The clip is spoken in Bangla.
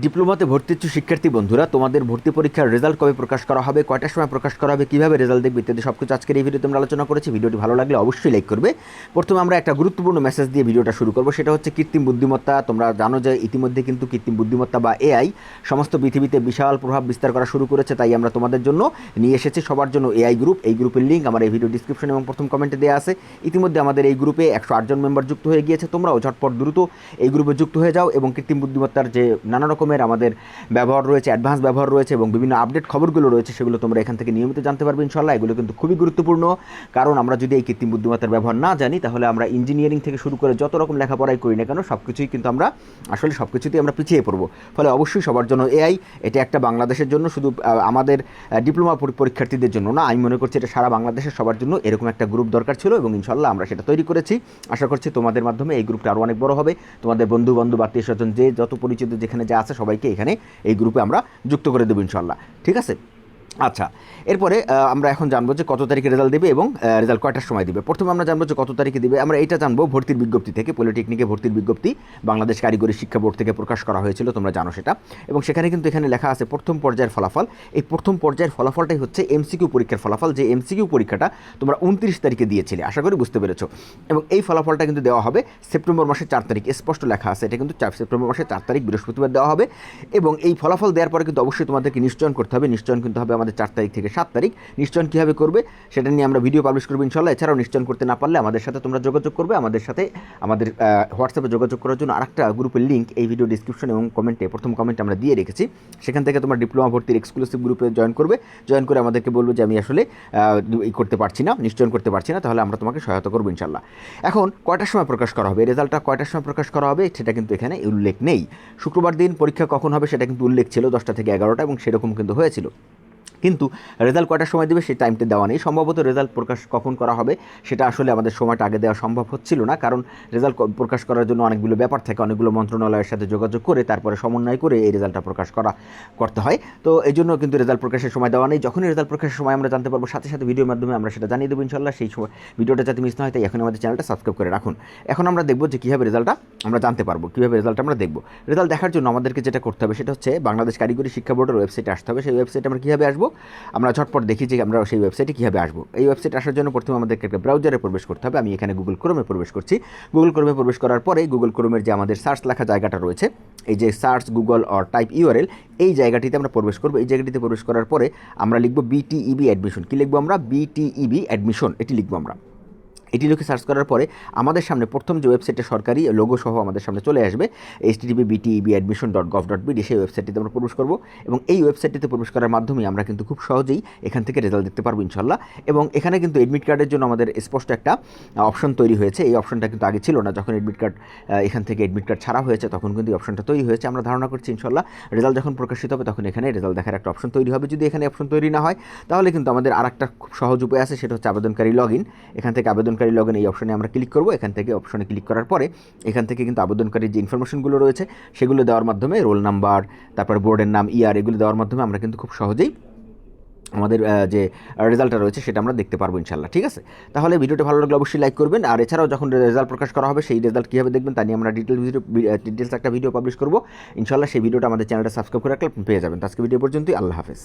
ডিপ্লোমাতে ভর্তি ইচ্ছুক শিক্ষার্থী বন্ধুরা, তোমাদের ভর্তি পরীক্ষার রেজাল্ট কবে প্রকাশ করা হবে, কয়টার সময় প্রকাশ করা হবে, কীভাবে রেজাল্ট দেখবে ইত্যাদি সব কিছু আজকের এই ভিডিওতে আমরা আলোচনা করেছি। ভিডিওটি ভালো লাগলে অবশ্যই লাইক করবে। প্রথমে আমরা একটা গুরুত্বপূর্ণ মেসেজ দিয়ে ভিডিওটা শুরু করব, সেটা হচ্ছে কৃত্রিম বুদ্ধিমত্তা। তোমরা জানো যে ইতিমধ্যে কিন্তু কৃত্রিম বুদ্ধিমত্তা বা এআই সমস্ত পৃথিবীতে বিশাল প্রভাব বিস্তার করা শুরু করেছে, তাই আমরা তোমাদের জন্য নিয়ে এসেছি সবার জন্য এআই গ্রুপ এই গ্রুপের লিঙ্ক আমার এই ভিডিও ডিসক্রিপশন এবং প্রথম কমেন্টে দেওয়া আছে। ইতিমধ্যে আমাদের এই গ্রুপে একশো আটজন মেম্বার যুক্ত হয়ে গিয়েছে, তোমরাও ঝটপট দ্রুত এই গ্রুপে যুক্ত হয়ে যাও এবং কৃত্রিম বুদ্ধিমত্তার যে নানা রকমের আমাদের ব্যবহার রয়েছে অ্যাডভান্স ব্যবহার রয়েছে এবং বিভিন্ন আপডেট খবরগুলো রয়েছে, সেগুলো তোমরা এখান থেকে নিয়মিত জানতে পারবে ইনশাল্লাহ এগুলো কিন্তু খুবই গুরুত্বপূর্ণ। কারণ আমরা যদি এই কৃত্রিম বুদ্ধিমত্তার ব্যবহার না জানি, তাহলে আমরা ইঞ্জিনিয়ারিং থেকে শুরু করে যত রকম লেখাপড়াই করি না কেন সব কিছুই কিন্তু আমরা আসলে সব কিছুতেই আমরা পিছিয়ে পড়ব। ফলে অবশ্যই সবার জন্য এআই এটা একটা বাংলাদেশের জন্য শুধু আমাদের ডিপ্লোমা পরীক্ষার্থীদের জন্য না, আমি মনে করছি এটা সারা বাংলাদেশের সবার জন্য এরকম একটা গ্রুপ দরকার ছিল এবং ইনশাল্লাহ আমরা সেটা তৈরি করেছি। আশা করছি তোমাদের মাধ্যমে এই গ্রুপটা আরও অনেক বড় হবে। তোমাদের বন্ধু বান্ধব আত্মীয় স্বজন যে যত পরিচিত যেখানে যা আছে সবাইকে এখানে এই গ্রুপে আমরা যুক্ত করে দেবো ইনশাল্লাহ ঠিক আছে? আচ্ছা এরপরে আমরা এখন জানব যে কত তারিখে রেজাল্ট দেবে এবং রেজাল্ট কয়টার সময় দিবে। প্রথমে আমরা জানব যে কত তারিখে দিবে। আমরা এটা জানব ভর্তির বিজ্ঞপ্তি থেকে পলিটেকনিকে ভর্তির বিজ্ঞপ্তি, বাংলাদেশ কারিগরি শিক্ষা বোর্ড থেকে প্রকাশ করা হয়েছিল, তোমরা জানো সেটা। এবং সেখানে কিন্তু এখানে লেখা আছে প্রথম পর্যায়ের ফলাফল। এই প্রথম পর্যায়ের ফলাফলটাই হচ্ছে এমসিকিউ পরীক্ষার ফলাফল, যে এমসিকিউ পরীক্ষাটা তোমরা উনত্রিশ তারিখে দিয়েছিলে। আশা করি বুঝতে পেরেছ। এবং এই ফলাফলটা কিন্তু দেওয়া হবে সেপ্টেম্বর মাসের চার তারিখ। স্পষ্ট লেখা আছে, এটা কিন্তু সেপ্টেম্বর মাসের চার তারিখ, বৃহস্পতিবার দেওয়া হবে। এবং এই ফলাফল দেওয়ার পরে কিন্তু অবশ্যই তোমাদেরকে নিশ্চয়ন করতে হবে। নিশ্চয়ন কিন্তু হবে আমাদের চার তারিখ থেকে সাত তারিখ। নিশ্চয়ন কীভাবে করবে সেটা নিয়ে আমরা ভিডিও পাবলিশ করব ইনশাল্লাহ। এছাড়াও নিশ্চয়ন করতে না পারলে আমাদের সাথে তোমরা যোগাযোগ করবে। আমাদের সাথে আমাদের হোয়াটসঅ্যাপে যোগাযোগ করার জন্য আরেকটা গ্রুপের লিঙ্ক এই ভিডিও ডিসক্রিপশন এবং কমেন্টে প্রথম কমেন্ট আমরা দিয়ে রেখেছি। সেখান থেকে তোমার ডিপ্লোমা ভর্তির এক্সক্লুসিভ গ্রুপে জয়েন করবে। জয়েন করে আমাদেরকে বলবে যে আমি আসলে এই করতে পারছি না, নিশ্চয়ন করতে পারছি না, তাহলে আমরা তোমাকে সহায়তা করব ইনশাল্লাহ। এখন কয়টার সময় প্রকাশ করা হবে? রেজাল্টটা কয়টার সময় প্রকাশ করা হবে? সেটা কিন্তু এখানে উল্লেখ নেই। শুক্রবার দিন পরীক্ষা কখন হবে সেটা কিন্তু উল্লেখ ছিল দশটা থেকে এগারোটা এবং সেরকম কিন্তু হয়েছিল। কিন্তু রেজাল্ট কয়টার সময় দেবে সেই টাইমটা দেওয়া নেই। সম্ভবত রেজাল্ট প্রকাশ কখন করা হবে সেটা আসলে আমাদের সময়টা আগে দেওয়া সম্ভব হচ্ছিল না, কারণ রেজাল্ট প্রকাশ করার জন্য অনেকগুলো ব্যাপার থাকে, অনেকগুলো মন্ত্রণালয়ের সাথে যোগাযোগ করে তারপরে সমন্বয় করে এই রেজাল্টটা প্রকাশ করা, করতে হয়। তো এই জন্য কিন্তু রেজাল্ট প্রকাশের সময় দেওয়া নেই। যখনই রেজাল্ট প্রকাশের সময় আমরা জানতে পারব, সাথে সাথে ভিডিওর মাধ্যমে আমরা সেটা জানিয়ে দেবো ইনশাল্লাহ সেই সময় ভিডিওটা যাতে মিস না হয়, তাই এখন আমাদের চ্যানেলটা সাবস্ক্রাইব করে রাখুন। এখন আমরা দেখব যে কীভাবে রেজাল্টটা আমরা জানতে পারব, কীভাবে রেজাল্ট আমরা দেখব। রেজাল্ট দেখার জন্য আমাদেরকে যেটা করতে হবে, সেটা হচ্ছে বাংলাদেশ কারিগরি শিক্ষা বোর্ডের ওয়েবসাইটে আসতে হবে। সেই ওয়েবসাইটে আমরা কীভাবে আসব? আমরা ঝটপট দেখি যে আমরা সেই ওয়েবসাইটে কীভাবে আসব। এই ওয়েবসাইট আসার জন্য প্রথমে আমাদেরকে একটা ব্রাউজারে প্রবেশ করতে হবে। আমি এখানে গুগল ক্রোমে প্রবেশ করছি। গুগল ক্রোমে প্রবেশ করার পরে গুগল ক্রোমের যে আমাদের সার্চ লেখা জায়গাটা রয়েছে, এই যে search Google or type URL এই জায়গাটিতে আমরা প্রবেশ করব। এই জায়গাটিতে প্রবেশ করার পরে আমরা লিখব বিটিইবি অ্যাডমিশন কী লিখব আমরা? বিটিইবি অ্যাডমিশন এটি লিখব আমরা। এটি লিখে সার্চ করার পরে আমাদের সামনে প্রথম যে ওয়েবসাইটে সরকারি লোগো সহ আমাদের সামনে চলে আসবে H TV BTEB admission dot gov dot BD সেই ওয়েবসাইটটিতে আমরা প্রবেশ করব এবং এই ওয়েবসাইটটিতে প্রবেশ করার মাধ্যমে আমরা কিন্তু খুব সহজেই এখান থেকে রেজাল্ট দেখতে পারব ইনশাল্লাহ এবং এখানে কিন্তু এডমিট কার্ডের জন্য আমাদের স্পষ্ট একটা অপশন তৈরি হয়েছে। এই অপশনটা কিন্তু আগে ছিল না। যখন এডমিট কার্ড এখান থেকে এডমিট কার্ড ছাড়া হয়েছে, তখন কিন্তু এই অপশনটা তৈরি হয়েছে। আমরা ধারণা করছি ইনশাল্লাহ রেজাল্ট যখন প্রকাশিত হবে, তখন এখানে রেজাল্ট দেখার একটা অপশন তৈরি হবে। যদি এখানে অপশন তৈরি না হয়, তাহলে কিন্তু আমাদের আর একটা খুব সহজ উপায় আছে, সেটা হচ্ছে আবেদনকারী লগ ইন এখান থেকে আবেদনকারী লগ ইন এই অপশনে আমরা ক্লিক করব। এখান থেকে অপশনে ক্লিক করার পরে এখান থেকে কিন্তু আবেদনকারীর যে ইনফরমেশনগুলো রয়েছে, সেগুলো দেওয়ার মাধ্যমে রোল নাম্বার তারপর বোর্ডের নাম ইয়ার এগুলো দেওয়ার মাধ্যমে আমরা কিন্তু খুব সহজেই আমাদের যে রেজাল্টটা রয়েছে, সেটা আমরা দেখতে পারব ইনশাল্লাহ ঠিক আছে? তাহলে ভিডিওটা ভালো লাগলে অবশ্যই লাইক করবেন। আর এছাড়াও যখন রেজাল্ট প্রকাশ করা হবে, সেই রেজাল্ট কীভাবে দেখবেন তা নিয়ে আমরা ডিটেল ভিডিও ডিটেলস একটা ভিডিও পাবলিশ করব। ইনশাল্লাহ সেই ভিডিওটা আমাদের চ্যানেলটা সাবস্ক্রাইব করে রাখলে পেয়ে যাবেন। আজকে ভিডিও পর্যন্তই, আল্লাহ হাফেজ।